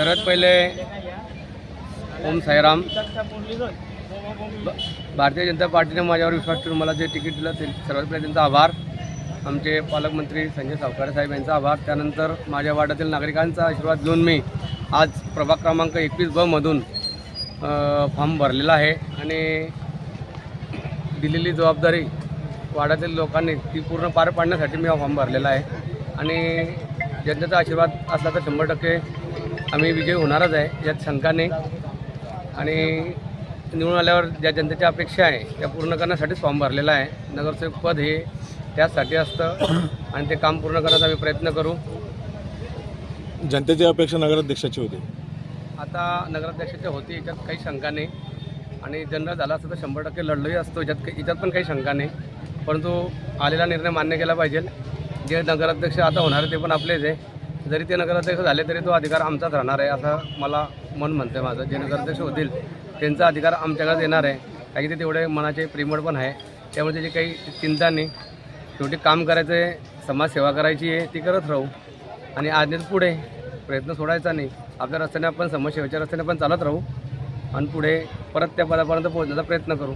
सर्वात पहिले ओम साईराम. ब- भारतीय जनता पार्टीने माझ्यावर विश्वास ठेवून मला जे तिकीट दिलं ते सर्वात पहिले त्यांचा आभार. आमचे पालकमंत्री संजय सावकारे साहेब यांचा आभार. त्यानंतर माझ्या वाड्यातील नागरिकांचा आशीर्वाद घेऊन मी आज प्रभाग क्रमांक एकवीस बमधून फॉर्म भरलेला आहे. आणि दिलेली जबाबदारी वाड्यातील लोकांनी ती पूर्ण पार पाडण्यासाठी मी हा फॉर्म भरलेला आहे. आणि जनतेचा आशीर्वाद असला तर शंभर टक्के आम्ही विजयी होणारच आहे यात शंका नाही आणि निवडून आल्यावर ज्या जनतेच्या अपेक्षा आहे त्या पूर्ण करण्यासाठीच फॉर्म भरलेला आहे. नगरसेवक पद हे त्याचसाठी असतं आणि ते काम पूर्ण करण्याचा आम्ही प्रयत्न करू. जनतेची अपेक्षा नगराध्यक्षाची होती. आता नगराध्यक्षाच्या होती याच्यात काही शंका नाही. आणि जनरल झाला असतं तर शंभर टक्के लढलोही असतो याच्यात याच्यात पण काही शंका नाही. परंतु आलेला निर्णय मान्य केला पाहिजे. जे नगराध्यक्ष आता होणार ते पण आपलेच आहे. जरी ते नगराध्यक्ष झाले तरी तो अधिकार आमचाच राहणार आहे असं मला मन म्हणतं माझं. जे नगराध्यक्ष होतील त्यांचा अधिकार आमच्याकडे येणार आहे. कारण की ते तेवढे मनाचे प्रेमळ पण आहे. त्यामुळे त्याची काही चिंता नाही. शेवटी काम करायचं आहे समाजसेवा करायची आहे ती करत राहू. आणि आजनेच पुढे प्रयत्न सोडायचा नाही. आपल्या रस्त्याने आपण समाजसेवेच्या रस्त्याने पण चालत राहू. आणि पुढे परत त्या पदापर्यंत पोहोचण्याचा प्रयत्न करू.